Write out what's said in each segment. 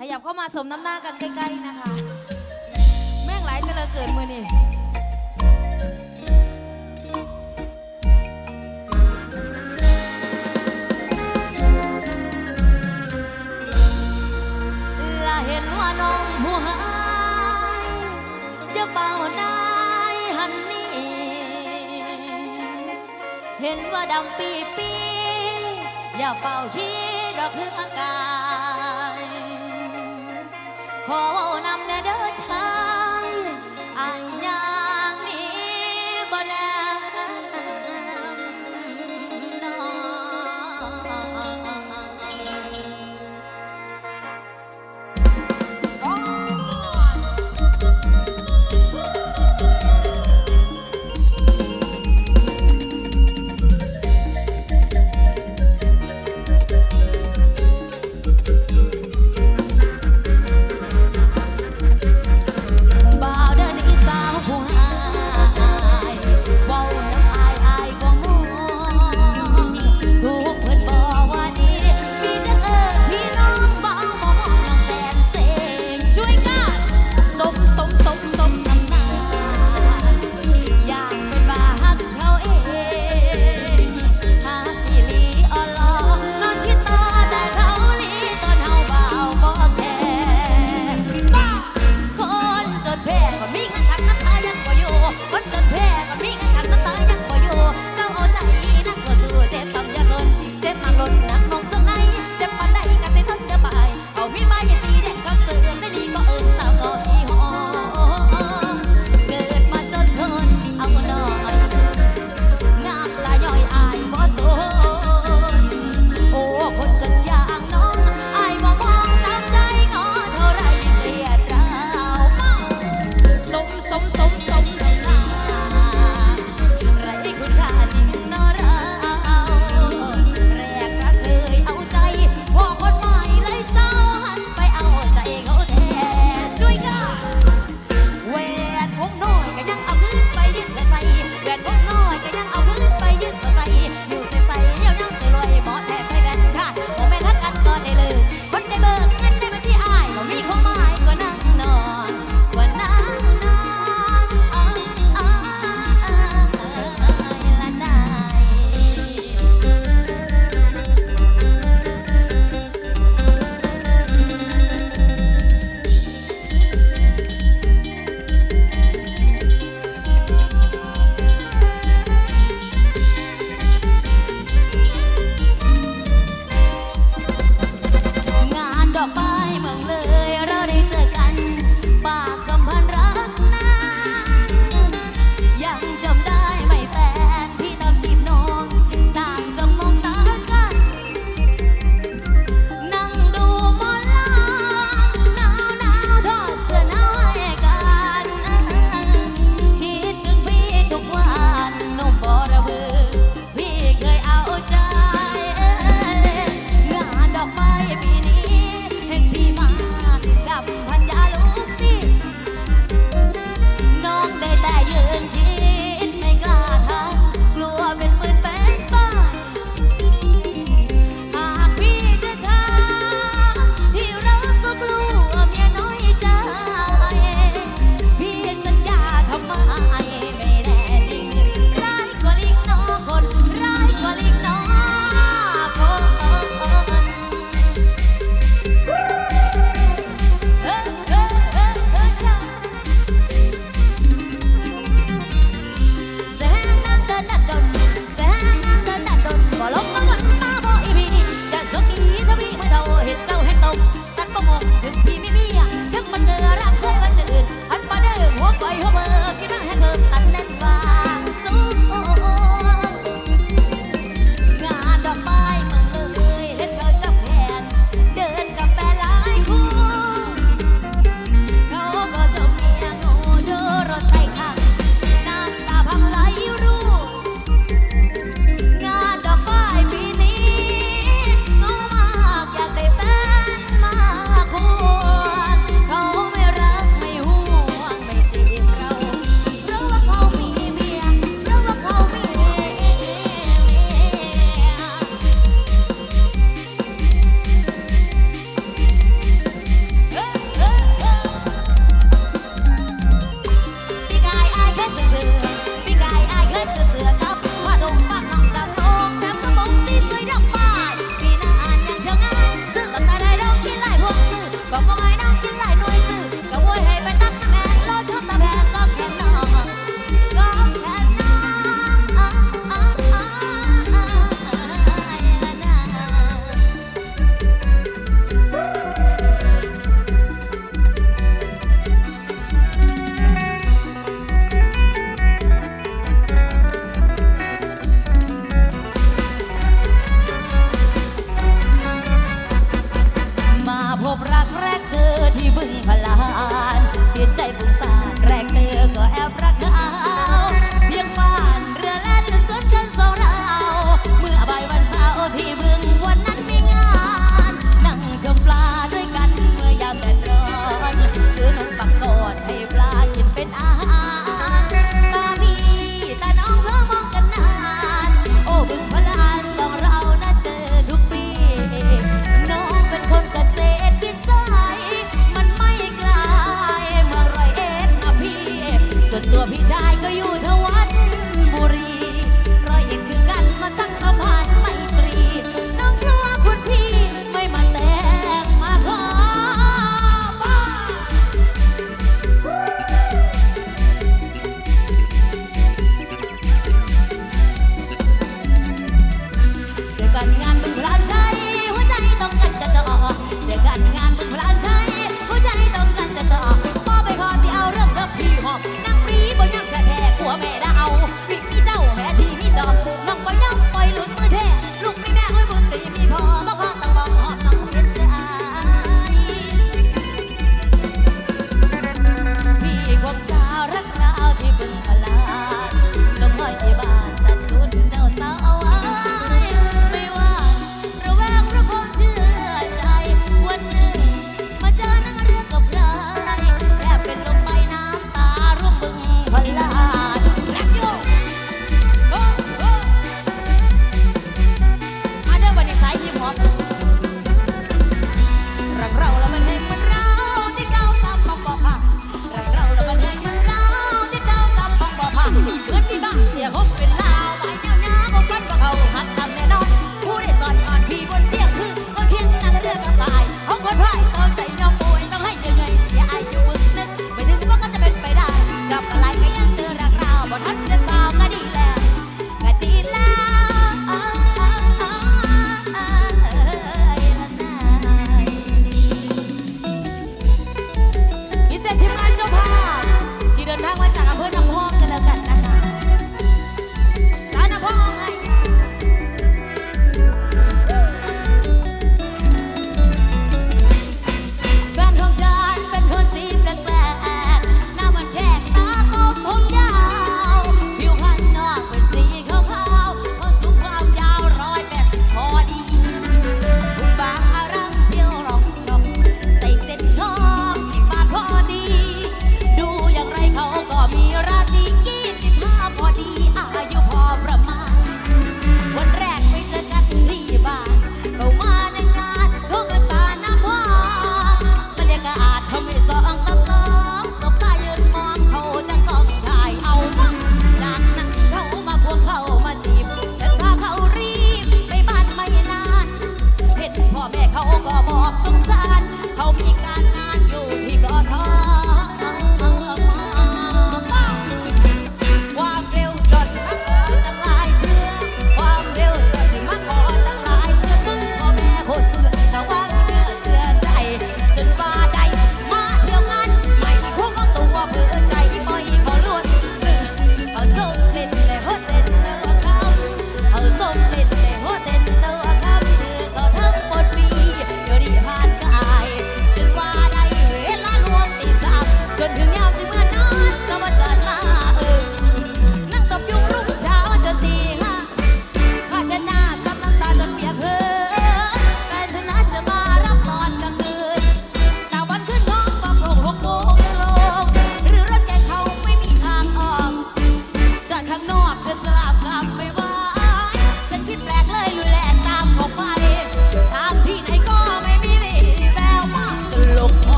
ขยับเข้ามาสมน้ำหน้ากันใกล้ ๆ นะคะ แม่งหลายเจเลญเกิดมือนี่ละเห็นว่าน้องหัวหาอย่าเป่าได้หันนีเห็นว่าดำปีปีอย่าเป่าขี้ดอกเพื่ออากาศ ขอเว้านำเนเด้อ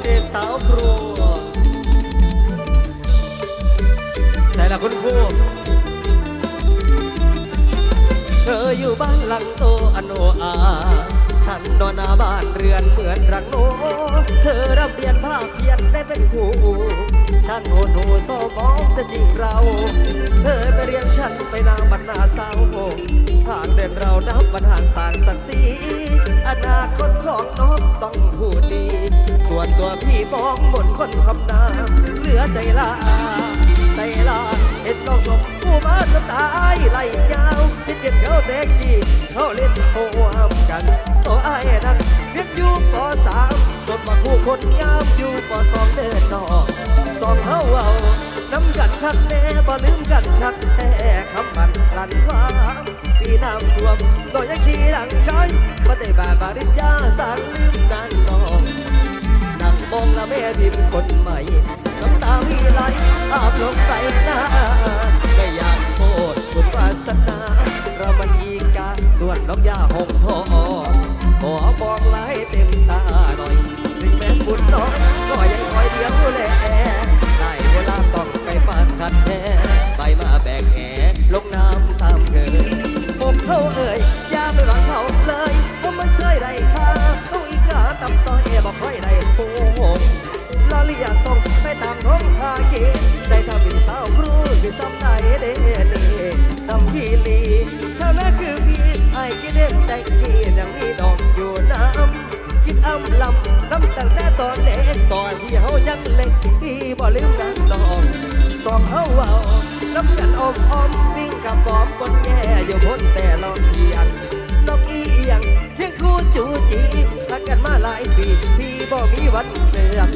เสาวครูแต่ละคุณครูเธออยู่บ้านหลังโตอโนอาฉันนอนหน้าบ้านเรือนเหมือนรังโนเธอรับเรียนภาคเพียนได้เป็นครูฉันโหนหูโซมองเสยจริงเรา เธอไปเรียนฉันไปนางบรรณาเศร้า ทางเดินเรานับวันห่างต่างศักดิ์ศรีอนาคตของน้องต้องพูดดี ส่วนตัวพี่มองหมดคนคำนามเหลือใจลาใจลาเห็นน้องชมผู้มาจนตายไหลยาวคิดเย็นเขาเด็กดีเขาเล่นโหมกันตัวไอ้ายนั้นเรียนอยู่ปสามส่วนมาคู่คนงามอยู่ปสองเดินนอกสองเฮาเอา น้ำกันคักแน่บ่ลืมกันคักแท้คำมันกลั่นความปีน้ำท่วมก็ยังขี้หลังใจบ่ได้บาบาริญญาสั่งลืมนั่นน้องนั่งมองละแม่พิมพ์คนใหม่น้ำตาพี่ไหลอาบลงไปหน้าไม่อยากโทษบุญวาสนาเรามันอีกาส่วนน้องยาหงทองขอบอกลายเต็มตาหน่อยถึงแม้บุญน้อยก็ยังคอยเดียวแลได้เวล องไปฟาดขัดแท้ไปมาแบกแหลงน้ำตามเกินผมเขาเอ่ยอย่าไปหวังเขาเลยว่ามันเชยไรค่าต้องอีกาตับต่อยบอกค่อยได้โอ้ลาลีอยากส่งไปตามท้องพาเกใจทำเป็นสาวครูสิซ้ำได้เด้นี่ทำพี่ลีชาวนาคือพี่ไอ้กินเด็ดแต่งกี้ยังมีดอก อ้ำลำน้ำตั้งแต่ตอนเด็กตอนที่เฮายังเล็กพี่บ่ลืมนั้นดอกสองเฮาเอาน้ำกันอมอมวิ่งกับปอมคนแย่อยู่พ้นแต่ลองเพียงนกอีเอียงเพียงคู่จูจีรักกันมาหลายปีพี่บ่มีวันเดือด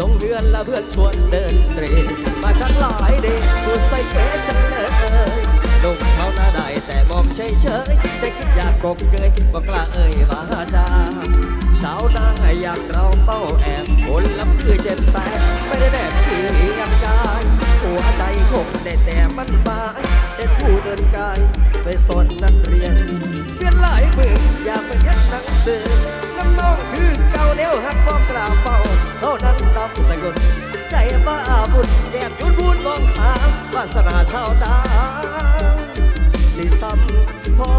ลงเรือนและเพื่อนชวนเดินเตรมาทั้งหลายเด็กผู้ใส่เก๋จังเลยลงชาวนาได้แต่มองเฉยเฉย กบเกยบ่กล้าเอ่ยวาจาชาวนาอยากเราเป้าแอบคนลำคือเจ็บแสบไม่ได้แดดคือยังกายหัวใจคงได้แต่มันบายเป็นผู้เดินกาย ไปสอนนักเรียนเรียนหลายมืออยากเป็นยักหนังสือน้ำน้องคือเก่าเดียวหักบอกกล่าวเป้าเท่านั้นนำสกุลใจบ้าบุญแยบยุนพูนมองหาวาสนาชาวดา สิซ้ำพอ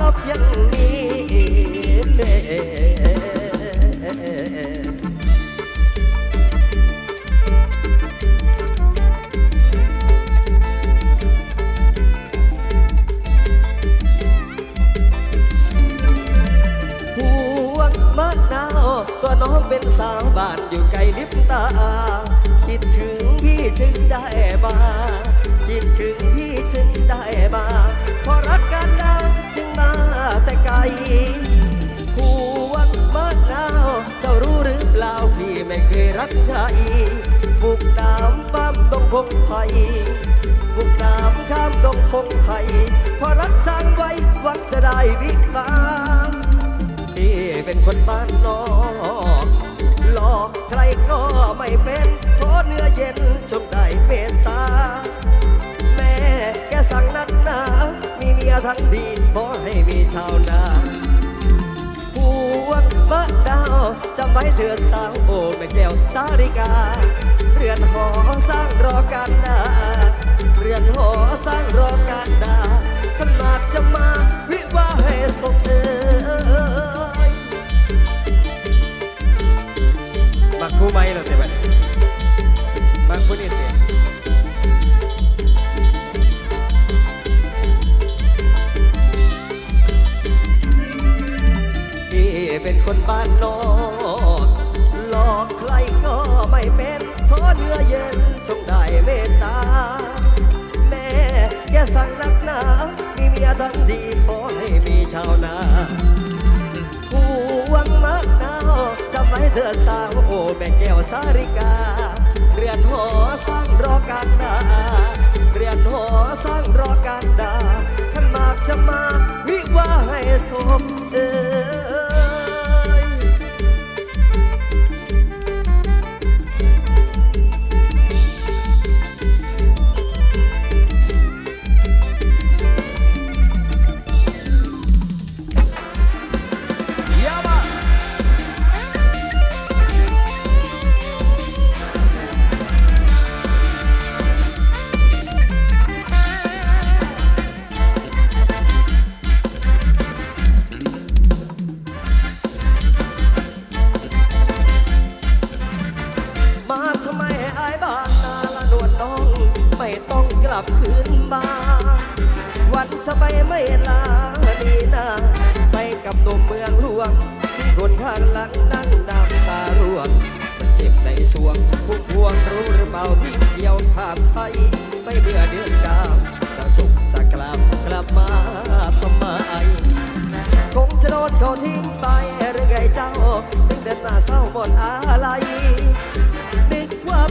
รับยังมีเด้พวงมะนาวตัวน้องเป็นสาวบ้านอยู่ไกลลิบตา คิดถึงพี่จึงได้มา คิดถึงพี่จึงได้มาเพอรักกันนะจึงมาแต่ไกลพวงมะนาวเจ้ารู้หรือเปล่าพี่ไม่เคยรักใครบุกน้ำปั้มตรงพงไผ่บุกน้ำข้ามดงพงไผ่เพอรักสร้างไว้วังจะได้วิบากพี่เป็นคนบ้านนอกหลอกใครก็ไม่เป็นเพราะเนื้อเย็นจงได้เมตตา แม่แกสั่งนักหนา มีเมียทั้งดีขอให้มีชาวนาพวงมะดาวจำไว้เถิดสาวโอ้แม่แก้วสาริกา เรือนหอสร้างรอกันนา เรือนหอสร้างร เธอสาวโอ้แม่แก้วสาริกา เรือนหอสร้างรอกันดาเรือนหอสร้างรอกันดาขันมากจะมาวิวาให้สมเออ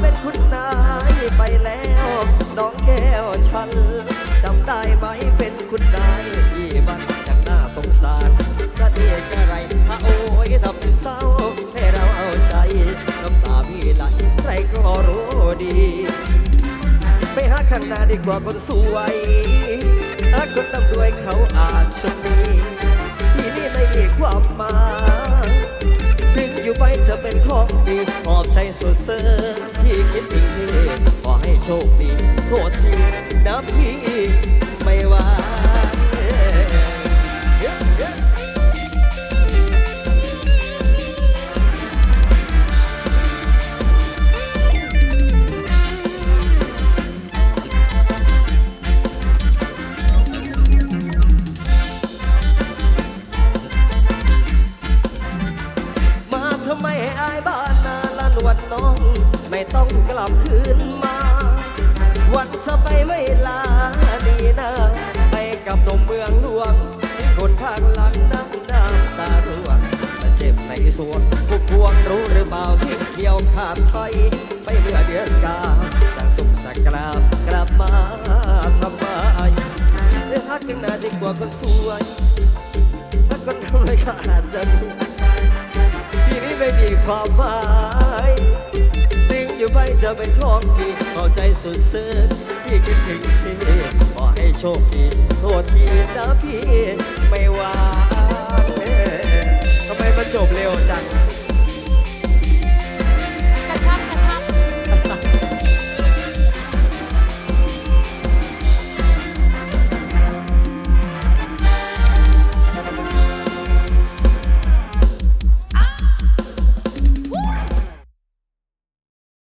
เป็นคุณนายไปแล้ว น้องแก้วฉันจำได้ไหมเป็นคุณนายที่มันจังน่าสงสารสะเอกอะไรถ้าโอ้ยทำเป็นเศร้าให้เราเอาใจน้ำตาพี่ไหลใครก็รู้ดี ไปหาข้างหน้าดีกว่าคนสวยหาคนร่ำรวยเขาอาจจะมีที่นี่ไม่มีความหมาย ไปจะเป็นของดีขอบใจสุดเสริมที่คิดถึงพี่ขอให้โชคดีโทษทีนะพี่ไม่ว่า เรื่องฮักกันนาดีกว่าคนสวยถ้าคนทำไรก็อาจจะดีที่นี้ไม่มีความหมายถึงอยู่ไปจะเป็นของพี่เข้าใจสุดซึ้งพี่คิดถึงพี่ขอให้โชคดีโทษทีนะพี่ไม่ว่าทำไมมันจบเร็วจัง